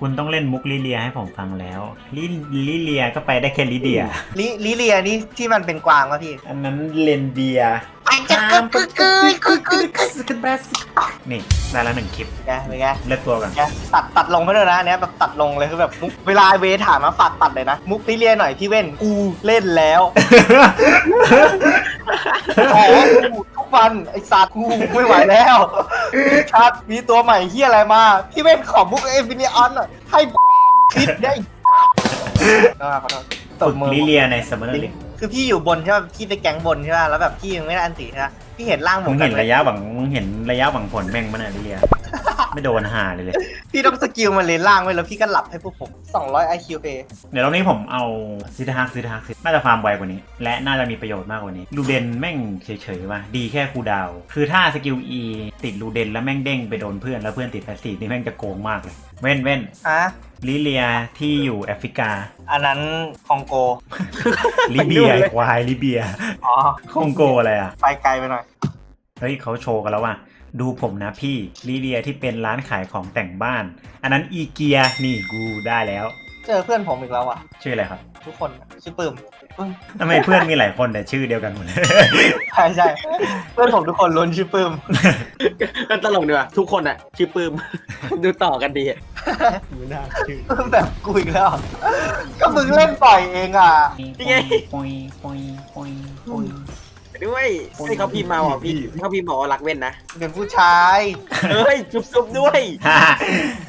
คุณต้องเล่นมุกลิเลียให้ผมฟังแล้วลิลิเลียก็ไปได้แค่ลิเดีย ลิลิเลียนี่ที่มันเป็นกวางวะพี่ อันนั้นเลนเดียไอ้จะกึกกึกกึกกึกกึกกึกนี่ได้แล้วหนึ่งคลิปไงเป็นไงเลือกตัวกันไงตัดตัดลงไปเลยนะอันเนี้ยแบบตัดลงเลยคือแบบมุกเวลาเวถามมาฝากตัดเลยนะ มุกลิเลียหน่อยพี่เว้นกูเล่นแล้วขอกู ทุกวันไอ้สัตว์กูไม่ไหวแล้วชัดมีตัวใหม่เฮียอะไรมาพี่เว้นขอมุกเอฟินิออนหน่อยให้พ่อมึงคิดได้ก็ขอโทษตฝึบกมือลิเลียในซัมเมอร์ลิกคือพี่อยู่บนใช่ป่ะพี่ไปแก๊งบนใช่ป่ะแล้วแบบพี่ยังไม่ได้อันติใช่ป่ะพี่เห็นร่างผมึมงกัเห็นนไหมระยะหวังมึงเห็นระยะหวังผลแม่งมันอะลิเลีย ไม่โดนหาเลยเลย พี่ต้องสกิลมันเลนล่างไว้แล้วพี่ก็หลับให้พวกผม200 IQ เเดี๋ยวรอบนี้ผมเอาซิทฮักซิทฮักซิน่าจะฟาร์มไวกว่านี้ และน่าจะมีประโยชน์มากกว่านี้ลูเดนแม่งเฉยๆว่ะดีแค่คูลดาวน์คือถ้าสกิล E ติดลูเดนแล้วแม่งเด้งไปโดนเพื่อนแล้วเพื่อนติดแพสซีฟนี่แม่งจะโกงมากเลย เว้นเว้นอะลิเลียที่อยู่แอฟริกา อันนั้นคองโก ลิเบียไอ้ควายลิเบียอ๋อคองโกอะไรอะ ไปไกลไปหน่อย เฮ้ยเขาโชว์กันแล้วว่ะ ดูผมนะพี่ลิเลียที่เป็นร้านขายของแต่งบ้าน อันนั้นอีเกียนี่กูได้แล้ว เจอเพื่อนผมอีกแล้วอะ ชื่ออะไรครับ ทุกคนชื่อปื้มปื้มทำไมเพื่อนมีหลายคนแต่ชื่อเดียวกันหมดเลย ใช่ใช่เพื่อนผมทุกคนล้วนชื่อปื้มก็ตลกดีว่ะทุกคนอะชื่อปื้ม ดูต่อกันดีอะไม่น่าชื่อปื้มแบบกูอีกแล้ว ก็มึงเล่นบ่อยเองอะนี่ไงปอยปอยปอยปอย ด้วยให้เขาพิมพ์มาบอกพี่เขาพิมพ์บอกว่ารักเว้นนะเป็นผู้ชายเฮ้ยซุบซุบด้วยฮ่า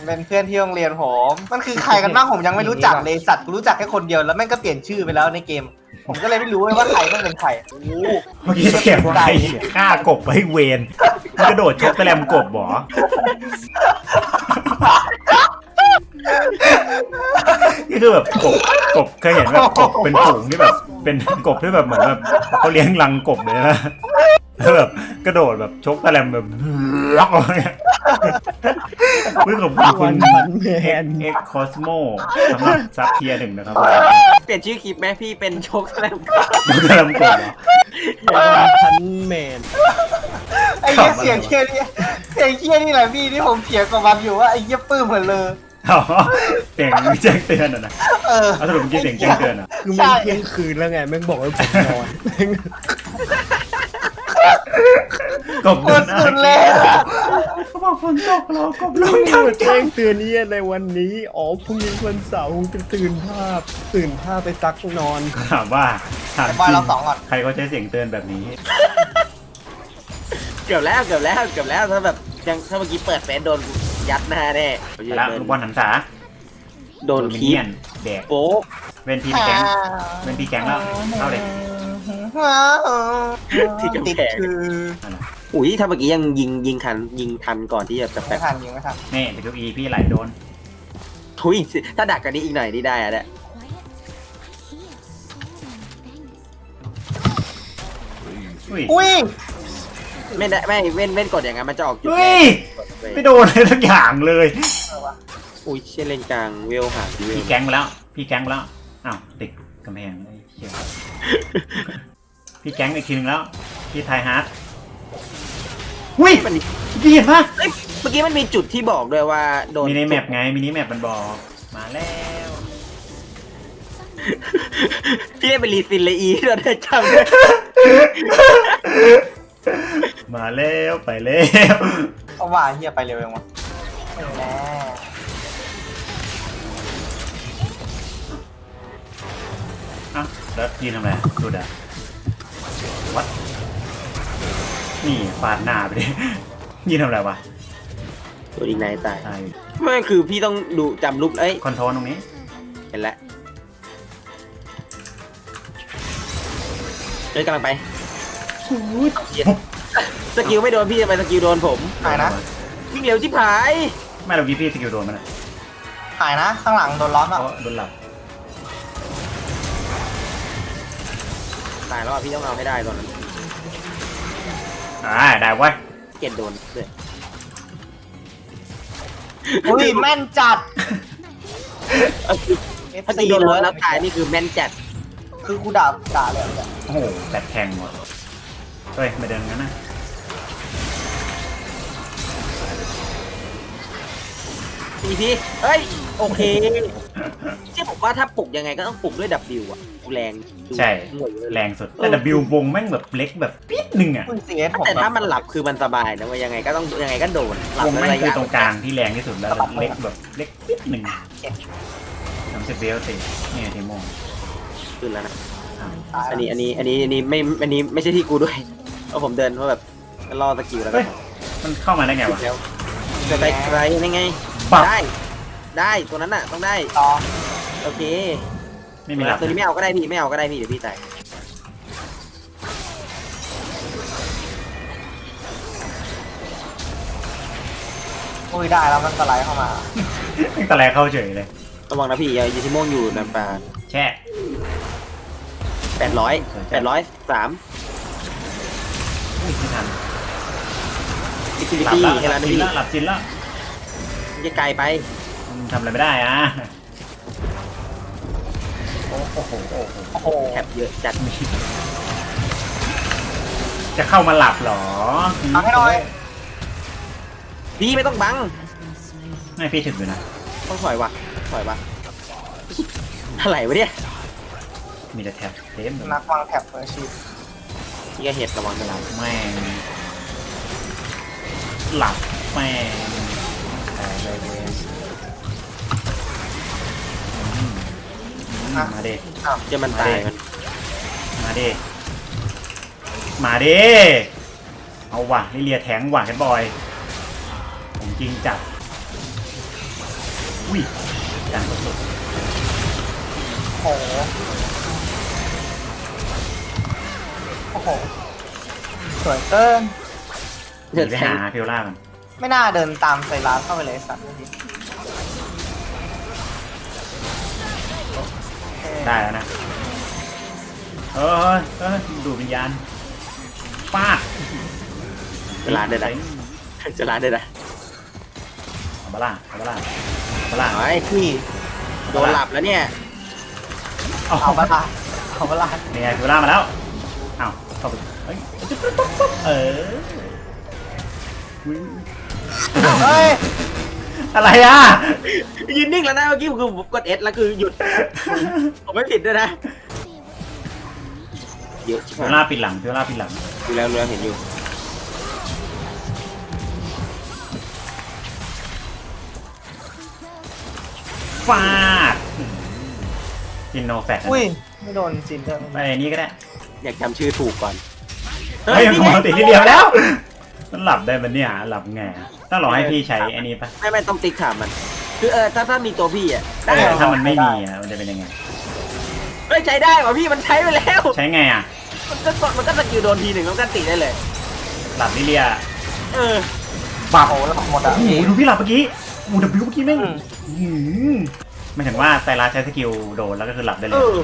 เป็นเพื่อนที่โรงเรียนผมมันคือใครกันบ้างผมยังไม่รู้จักเลยสัตว์กูรู้จักแค่คนเดียวแล้วแม่งก็เปลี่ยนชื่อไปแล้วในเกม ผมก็เลยไม่รู้เลยว่าใครต้องเป็นใครโอ้โหเมื่อกี้เสียงอะไรฆ่ากบไปเวนมันกระโดดชกแสลมกบเหรอ นี่คือแบบกบกบเคยเห็นแบบกบเป็นฝูงที่แบบ เป็นกบที่แบบเหมือนแบบเขาเลี้ยงรังกบเลยนะแล้วแบบกระโดดแบบชกแสลมแบบล็อกอะไรเงี้ยเพื่อขอบคุณคุวัณนพันแมนเอ็กคอสโมสำหรับซับเทียร์หนึ่งนะครับเปลี่ยนชื่อคลิปไหมพี่เป็นโชคแสลมดูแสลมกบเหรอวันพันแมนไอ้เหี้ยเสียงเคียนี่เสียงเคียนี่แหละพี่ที่ผมเถียงกับมันอยู่ว่าไอ้เหี้ยปื้มเหมือนเลย อ๋อเสียงแจ้งเตือนอะนะเออ เอาสรุปเมื่อกี้เสียงแจ้งเตือนอะคือมันเที่ยงคืนแล้วไงแม่งบอกให้ผมนอนแม่งกบโคโดตนรสุดเลยเขาบอกฝนตกแล้วกบลลุงงทางมาแจ้งเตือนนี้ในวันนี้อ๋อพรุ่งนี้วันเสาร์จะตื่นภาพ ตื่นภาพไปซักนอน ถามว่าถามไอ้จบอยริเรางสองก่อนใครเขาใช้เสียงเตือนแบบนี้ เกือบแล้วเกือบแล้วเกือบแล้วถ้าแบบยังถ้าเมื่อกี้เปิดเฟซโดนกู ยัดหน้าแน่ไปแล้วลูกบอลหันษาโดนมิคีเนีบยนแดกโป๊ะเว้นทีมแก๊งเว้นทีแก๊งแล้วเข้าเลยที่กำติดแพงคือนั่นแหละอุ้ยถ้าเมื่อกี้ยังยิงยิงทันยิงทันก่อนที่จะจะแปไม่บทันยิงไม่ทันนี่ตะกี้อีพี่ไหลโดนทุยถ้าดักกันนี้อีกหน่อยนี่ได้อะเนี่ย อุ้ยอุ้ย ไม่ได้ไม่เว้นเว้นกดอย่างนั้นมันจะออกจุดเฮ้แรยกกดไปไม่โดนอะไรสักอย่างเลย อุ้ยเช่นเลนกลางเวลหาเวลพี่แก๊งไปแล้ว พี่แก๊งไปแล้ว อ้าวติดกำแพงไอ้เหี้ยพี่แก๊งอีกทีหนึงแล้ว พี่ไทยฮาร์ดอุ้ยมันพี่เห็นปะเอ้ยเมื่อกี้มันมีจุดที่บอกด้วยว่าโดนมินิแมปไงมินิแมปมันบอก มาแล้วพี่ได้เป็นรีซินเลยอีเราได้จำได้ มาแล้วไปแล้วเอาว่าเฮียไปเร็วเองวะไม่แน่อะแล้วยืนทำอะไรดูดอะวัดนี่ฟาดหน้าไปดิยืนทำอะไรวะโดนอีกนายตายตายไม่คือพี่ต้องดูจำรูปเอ้ยคอนโทรลตรงนี้ เห็นแล้วเอ้ยกำลังไป สกิลไม่โดนพี่จะไปสกิลโดนผมหายนะ วิ่งเร็วชิบหาย ไม่เรากี้พี่สกิลโดนมันอะหายนะ ข้างหลังโดนล้อมเพอะ ราะโดนหลับตายแล้วอะพี่ต้องเอาให้ได้ตอนนั้นอ่าได้เว้ยเกตโดนด้วยอุ้ยแม่นจัดถ้าตีโดนร้อยแล้วตายนี่คือแม่นจัดคือกูด่าด่าเลยอะโอ้โหแบตแทงหมดเฮ้ยไม่เดินงั้นนะ อีพีเฮ้ย โอเคที่ผมว่าถ้าปลุกยังไงก็ต้องปลุกด้วยดับบิวอะแรงดูใช่ห่วยเลยแรงสุด แต่ W วงแม่งแบบเล็กแบบปิดหนึ่งอะ คุณซีเอสผมแต่แบบถ้ามันหลับคือมันสบายนะว่ายังไงก็ต้องยังไงก็โดนหลับวงแล้วแม่งระคืยะอตรงกลางที่แรงที่สุดแล้วเล็กแบบเล็กปิดหนึ่งสามสิบเบลสินี่เทโมขึ้นแล้วนะอะอันนี้อันนี้อันนี้อันนี้ไม่ อันนี้ไม่ใช่ที่กูด้วยเพราะผมเดินเพราะแบบรอสกิลแล้วก็เฮ้ย มันเข้ามาได้ไงวะแล้วจะได้ใครยังไง ปับ ได้ ได้ตัวนั้นน่ะต้องได้ต่อโอเคไม่มีหลับตัวนี้ไม่เอาก็ได้พี่ไม่เอาก็ได้พี่เดี๋ยวพี่ตายอุ้ยได้แล้วมันสไลด์เข้ามาตั้งแต่แรกเข้าเฉยเลย ระวังนะพี่อย่าอยู่ที่โม่งอยู่น้ำปลาแช่ แปดร้อยแปดร้อยสามอุ้ยไม่ทันอิคิลิหลับตี้แล้วเฮหลาลับนจินพี่แล้วหลับจินแล้วจะไกลไปมันทำอะไรไม่ได้อะโอ้โหโอ้โหโอ้โหโอ้โหแถบเยอะจัดจะเข้ามาหลับเหรอฟังให้หน่อยพี่ไม่ต้องบัง ไม่พี่ถึงอยู่นะ ต้องถอยว่ะถอยว่ะอะไรวะเนี่ยมีแต่แท็บเต็มเลยนักวางแท็บมืออาชีพนี่ก็เห็ดระวังนะหลับแม่งหลับแม่ง ตายเลยเว้ยอืมอืมมาเด็เจะมันตายมันมาเด็มาเด็เอาว่ะนี่เลียแทงว่ะแคทบอยของจริงจัดอุ้ยดังสุดโอ้โหโอ้โหสวยเกินๆหเดือนีดไปแทงหาฟิโอล่ามัน ไม่น่าเดินตามไซรัสเข้าไปเลยสัตว์เมื่อกี้ได้แล้วนะเออเออดูดวิญญาณป้าดจะร้านได้ไหมจะร้านได้ไหมเอาบาล่าเอาบาล่าเอาบาล่าไอ้พี่โดนหลับแล้วเนี่ยเอาเอาปะล่ะเอาปะล่ะเนี่ยฟิโอล่ามาแล้วอ้าวเข้าไปเฮ้ยเอออุ๊ย เฮ้ยอะไรอะยืนนิ่งแล้วนะเมื่อกี้คือผมกดเอสแล้วคือหยุด ผมไม่ผิดด้วยนะเยอะชิบฟิโอหายล่าปิดหลังฟิโอล่าปิดหลังดูแล้วดูแล้วเห็นอยู่ฟาดกินโนแฟตอุ้ยไม่โดนจินเตอร์ไปนี่ก็ได้อยากจำชื่อถูกก่อนเฮ้ยมันนี่ขไงอติดที่เดียวแล้ว มันหลับได้มันเนี่ย หลับไงอะต้องรอให้พี่ใช้อันนี้ปะไม่ไม่ต้องติ๊กถามมัน คือเออถ้าถ้ามีตัวพี่อะเอได้อถ้ามันไม่มีอะมันจะเป็นยังไง ไม่ใช้ได้ว่ะพี่มันใช้ไปแล้ว ใช้ไงอะ มันก็กดมันก็สกิลโดนทีหนึ่งแล้วก็ติได้เลย หลับลิเลียเออปับโอ้โหแล้วหมดอะโอ้โหดูพี่หลับเมื่อกี้โอ้โหวิวเมื่อกี้แม่งอืม หืมไม่ถึงว่าไซรัสใช้สกิลโดนแล้วก็คือหลับได้เลเอยอ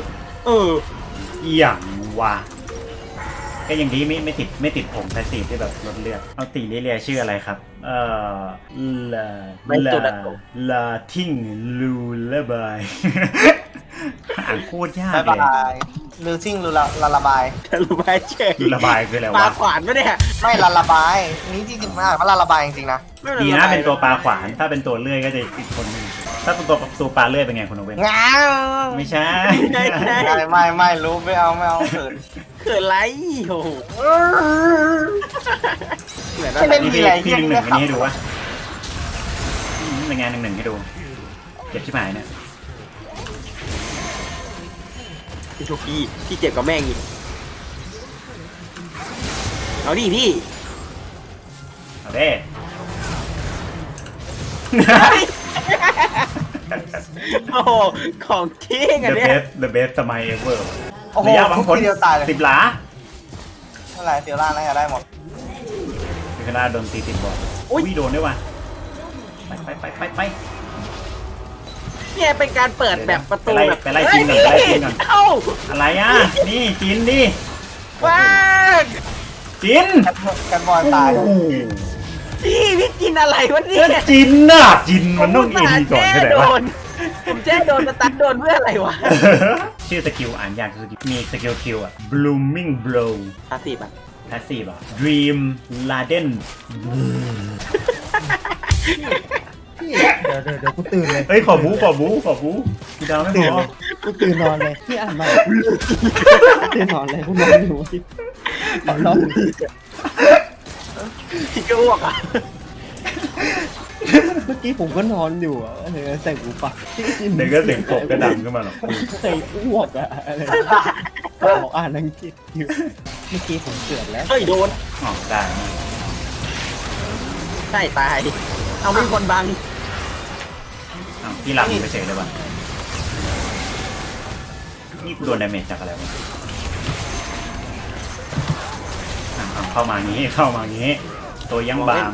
เออ เอี่ยงว่ะ ก็ยังดีไม่ไม่ติดไม่ติดผมแต่สีที่แบบลดเลือดเอาตีลิเลียชื่ออะไรครับ เอ่อลาไม่ลาตัวดักโตลาทิงลูลาบายอ่านโคตรยากบายเลยบายลูซิ่งลูลาลาลาบายระบายเฉยลูลาบายคืออะไรปลาวะ ขวานปะเนี่ยไม่ลาลาบายนี่จริงๆมันอ่านว่าลาลาบายจริงๆนะไม่ดีระนะบายเป็นตัวปลาขวาน ถ้าเป็นตัวเลื่อยก็จะอีกคนหนึง ถ้าเป็นตัวตัวปลาเลื่อยเป็นไงคุณโอเว่นง้าวไม่ใช่ ใช่ใช่ไม่ไม่ไม่รู้ไม่เอาไม่เอาเขินเขินไรโอ้โหเหมือนว่าไม่เล่นนี่มีพี่อะไรพี่หนึ่งหนึ่งอันนี้ให้ดูวะวะอืมเป็นไงหนึ่งหนึ่งให้ดูเจ็บชิบหายเนี่ยพี่พี่เจ็บกับแม่งอีกเอาดิพี่เอาเด้ โอ้โหของจริงอัน The เนี้ย best The best สมัย ever โอ้โหระยะบางทุกคนทีเดียวตายเลยสิบหลาเท่าไหร่เซียร่าน่าจะได้หมดคือคณะโดนตีติดบอลอุ๊ยอุ้ยโดนด้วยว่ะไปไปไปไปไป เนี่ยเป็นการเปิดแบบประตูไปไล่แบบไปไล่จีนก่อนไปไล่จีนก่อน เอ้าอะไรอะ นี่จินดิว้างจิน กันบอลตาย โอ้โห พี่พี่กินอะไรวะเนี่เอ้ยยจินน่ะจินมันต้องอินก่อนผมใช่ไหมโดวะนผมแจ้โดนสตันโดนเพื่ออะไรวะ ชื่อสกิลอ่านยากคือสกิลมีสกิลคิวอะ blooming blow พาสีป่ะ passive อะ dream laden เดี๋ยวเดี๋ยวเดี๋ยวกูตื่นเลยเฮ้ยขอบูขอบูขอบูกูดาวไม่พตื่นอเลยกูตื่นนอนเลยพี่อ่านมาตื่นนอนเลยกูนอนอยู่ขอนอน พี่ก็อ้วกอะเมื่อกี้ผมก็นอนอยู่อะเออใส่หูฟังเดี๋ยวก็เสียงกบกระดังขึ้นมาหรอกใส่อ้วกอะอะไรบอกอ่านอังกฤษอยู่เมื่อกี้ผมเกิดแล้วเฮ้ยโดนอ๋อได้นะใช่ตาย เอาไม่มีคนบังอ้าวพี่หลับไปเฉยเลยว่ะนี่กูโดนดาเมจจากอะไรวะอะเอาเข้ามางี้เข้ามางี้ ตัวยังบาง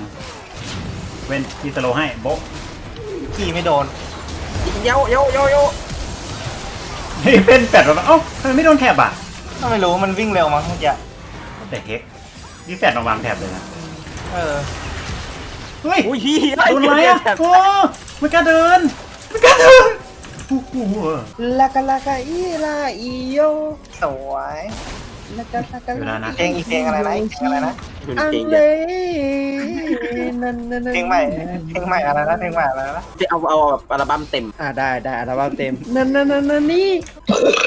เว้นที่สโลว์ให้โบ๊ะขี่ไม่โดนเย้าเย้าเย้าเย้าเฮ้ยเป็นแปดแบบเอ้าทำไมไม่โดนแถบอะก็ไม่รู้มันวิ่งเร็วมั้งเมื่อกี้แต่เฮกนี่แฟดมาวางแถบเลยนะเออเฮ้ยอุ้ยพี่โดนอะไรอะโอ้ไม่กล้าเดินไม่กล้าเดินโอ้โหลากาลากาอีลาอีโยสวย ลากาลากาเวลานะ เพลงอีกเพลงอะไรนะอีกเพลงอะไรนะอันเก่งเลเลยยนั่นนั่นนั่นเพลงใหม่เพลงใหม่อะไรนะเพลงใหม่อะไรนะจะเอาเอาแบบอัลบั้มเต็มอ่าได้ได้อัลบั้มเต็ม นั่นนั่นนั่นนั่นนี่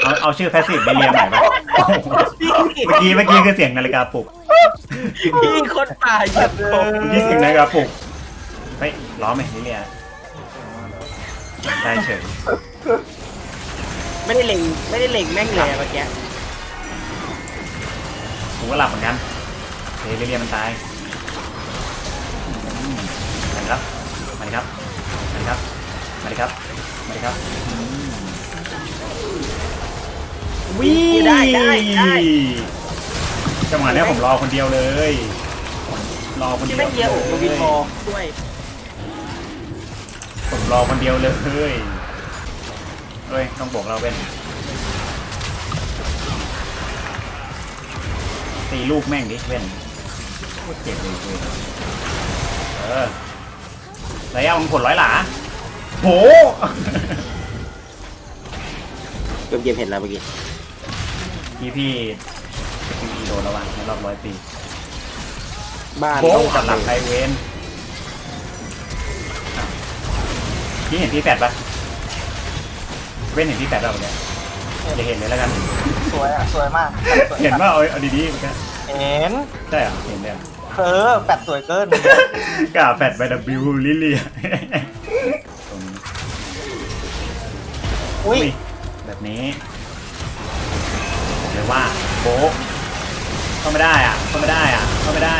เอาเอาชื่อแพสซีฟไปเรียงใหม่ปะโอ้โหเมื่อกี้เมื่อกี้คือเสียงนาฬิกาปลุกพี่คนป่าเหยียบผมเมื่อกี้เสียงนาฬิกาปลุกเฮ้ยล้อไหมนี่เรียได้เฉยไม่ได้เล็งไม่ได้เล็งแม่งเลยเมื่อกี้ ผมก็หลับเหมือนกันเฮ้ยเรียมันตายอืมมาดิครับ มาดิครับ มาดิครับ มาดิครับ มาดิครับอืมวิ่งได้ได้ได้จังหวะเนี้ยผมรอคนเดียวเลย รอคนเดีที่ยวแม่งเยียวโรบินพอด้วย ผมรอคนเดียวเลยเฮ้ยเฮ้ยต้องบอกเราเป็น ตีลูกแม่งดิเว้นโคตรเจ็บเลยเว้ยเออระยะของผลร้อยหลาโหเกมเกมเห็นแล้วเมื่อกี้พี่พี่พี่โดนแล้ววะในรอบร้อยปีบ้านโบต้องจับหลังไทเวนอะพี่เห็นพี่แปดปะเว้นเห็นพี่แปดปะเมื่อกี้ อย่าเห็นเลยแล้วกัน สวยอะ สวยมากสวยเห็นว่าเอาเอาดีๆเหมือนกันเห็นใช่เหรอเห็นเนี่ยเออแปดสวยเกินกาแฟดไปดับบิวลิเลียตรงนี้อุ้ยอุ้ยแบบนี้บอกเลยว่าโบะเข้าไม่ได้อะเข้าไม่ได้อะเข้าไม่ได้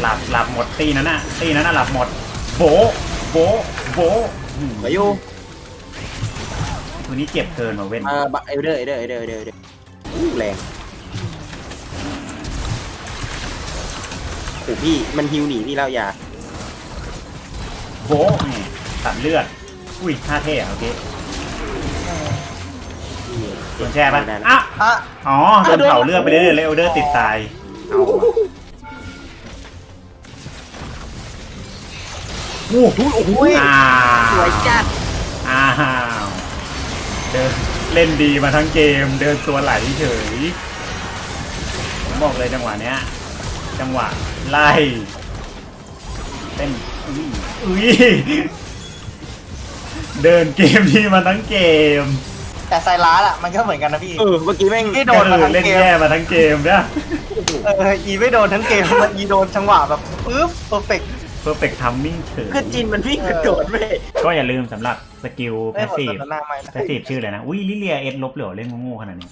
หลับหลับหมดตีนั้นน่ะตีนั้นน่ะหลับหมดโบะโบะโบะอืมมาอยู่ตัวนี้เจ็บเกินมาเว้นเออบักเอเดอร์เอเดอร์เอเดอร์เอเดอร์เอเดอร์อู้แรงโอ้พี่ มันฮิวหนีพี่แล้วอย่าโบะนี่ตัดเลือด อุ้ยท่าเท่อะโอเคโดนแช่ปะอะอะอ๋อโดนเผาเลือดไปเรื่อยๆเลยเอลเดอร์ติดตายเอา โอ้โหโอ้โหอ้าสวยจัดอ้าวเดินเล่นดีมาทั้งเกม เดินตัวไหลเฉยผมบอกเลยจังหวะเนี้ย จังหวะไล่เต้นอุ้ยอุ้ยเดินเกมดีมาทั้งเกม แต่ไซรัสอะมันก็เหมือนกันนะพี่เออเมื่อกี้แม่งไม่โดนมาทั้งเล่นเกมแย่มาทั้งเกมเนี่ยเอออีไม่โดนทั้งเกมมันอีโดนจังหวะแบบปึ๊บเพอร์เฟกต์ เพอร์เฟกทัมมิ่งเฉยคือจินมันวิ่งกระโดดเว้ยก็อย่าลืมสำหรับสกิลแพได้สหมดซีฟตอนหน้าไม่นะแพสซีฟชื่ออะไรนะ อุ้ยลิเลียเอสลบเหลือเล่นโง่ๆขนาดนี้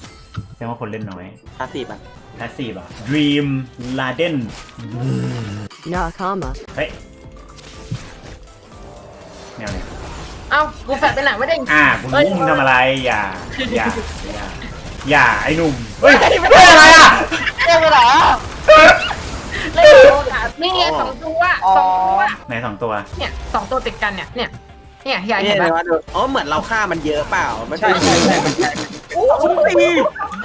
แสดงว่าคนเล่นน้อยพาสีป่ะแพสซีฟอะ Dream Laden Nakama. เฮ้ยแนวเนี่ยเอ้ากูแฟดไปไหนไม่ได้อ่าคุณเอ้ยมุ่งทำอะไรอย่าอย่าอย่าอย่าไอ้หนุ่มเฮ้ยเฮ้ยอะไรอะเรียกไปไหนอะ เล่นโดนอะนี่ไงสองตัวสองตัวไหนสองตัว เนี่ยสองตัวติดกันเนี่ยเนี่ยเนี่ยใหญ่เนี่เห็ยนไหมเลยว่าโดนอ๋อเหมือนเราฆ่ามันเยอะเปล่า มันใช่ใช่ใช่โอ้ย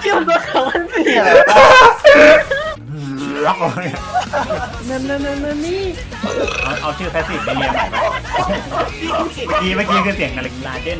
เกี่ยวกับเขามันสินี่อะไรล็อกเลยนั่นนั่นนั่นนั่นนี่เอาเอาชื่อแพสซีฟไปเรียงใหม่ไหมเมื่อกี้เมื่อกี้คือเสียงนาฬิกาเด่น